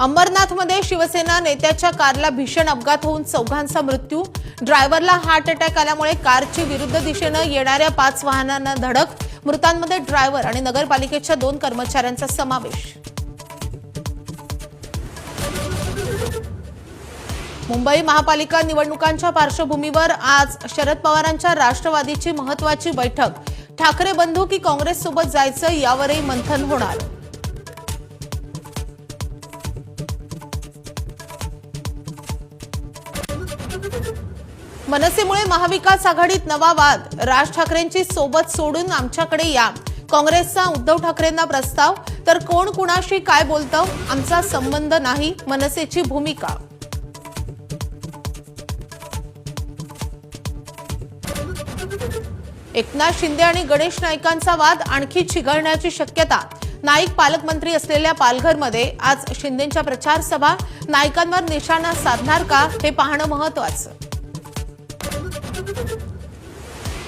अंबरनाथमध्ये शिवसेना नेत्याच्या कारला भीषण अपघात होऊन चौघांचा मृत्यू. ड्रायव्हरला हार्ट अटॅक आल्यामुळे कारची विरुद्ध दिशेनं येणाऱ्या पाच वाहनांना धडक. मृतांमध्ये ड्रायव्हर आणि नगरपालिकेच्या दोन कर्मचाऱ्यांचा समावेश. मुंबई महापालिका निवडणुकांच्या पार्श्वभूमीवर आज शरद पवारांच्या राष्ट्रवादीची महत्वाची बैठक. ठाकरे बंधू की काँग्रेससोबत जायचं यावरही मंथन होणार. मनसेमुळे महाविकास आघाडीत नवा वाद. राज ठाकरेंची सोबत सोडून आमच्याकडे या. काँग्रेसचा उद्धव ठाकरेंना प्रस्ताव. तर कोण कुणाशी काय बोलतं? आमचा संबंध नाही. मनसेची भूमिका. एकनाथ शिंदे आणि गणेश नाईकांचा वाद आणखी चिघळण्याची शक्यता. नाईक पालकमंत्री असलेल्या पालघरमध्ये आज शिंदेच्या प्रचार सभा. नाईकांवर निशाणा साधणार का हे पाहणं महत्वाचं.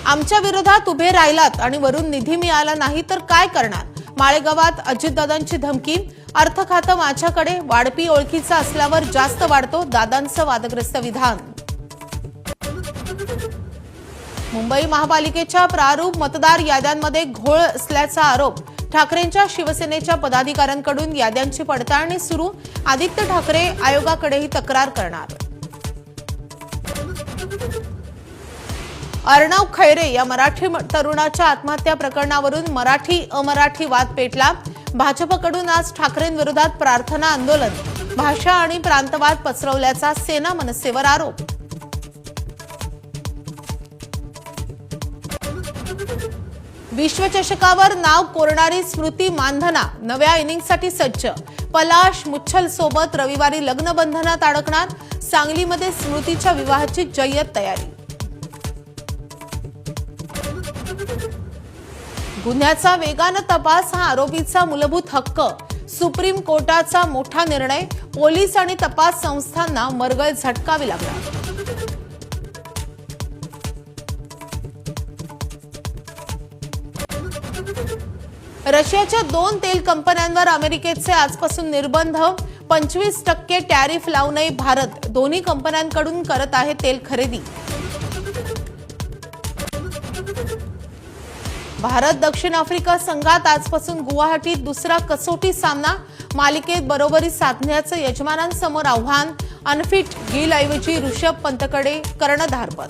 आमच्या विरोधात उभे राहिलात आणि वरून निधी मिळाला नाही तर काय करणार? माळेगावात अजितदादांची धमकी. अर्थ खातं माझ्याकडे. वाढपी ओळखीचा असल्यावर जास्त वाढतो दादांचं वादग्रस्त विधान. मुंबई महापालिकेच्या प्रारूप मतदार याद्यांमध्ये घोळ असल्याचा आरोप. ठाकरेंच्या शिवसेनेच्या पदाधिकाऱ्यांकडून याद्यांची पडताळणी सुरू. आदित्य ठाकरे आयोगाकडेही तक्रार करणार. अर्णव खैरे या मराठी तरुणाच्या आत्महत्या प्रकरणावरून मराठी अमराठी वाद पेटला. भाजपकडून आज ठाकरेंविरोधात प्रार्थना आंदोलन. भाषा आणि प्रांतवाद पसरवल्याचा सेना मनसेवर आरोप. विश्वचषकावर नाव कोरणारी स्मृती मानधना नव्या इनिंगसाठी सज्ज. पलाश मुच्छल सोबत रविवारी लग्नबंधनात अडकणार सांगलीमध्ये स्मृतीच्या विवाहाची जय्यत तयारी. गुन्ह्याचा वेगानं तपास हा आरोपीचा मूलभूत हक्क. सुप्रीम कोर्टाचा मोठा निर्णय पोलीस आणि तपास संस्थांना मरगळ झटकावी लागला. रशियाच्या दोन तेल कंपन्यांवर अमेरिकेचे आजपासून निर्बंध. पंचवीस टक्के टॅरिफ लावूनही भारत दोन्ही कंपन्यांकडून करत आहे तेल खरेदी. भारत दक्षिण आफ्रिका संघात आजपासून गुवाहाटीत दुसरा कसोटी सामना मालिकेत बरोबरी साधण्याचं यजमानांसमोर आव्हान. अनफिट गिलऐवजी ऋषभ पंतकडे कर्णधारपद.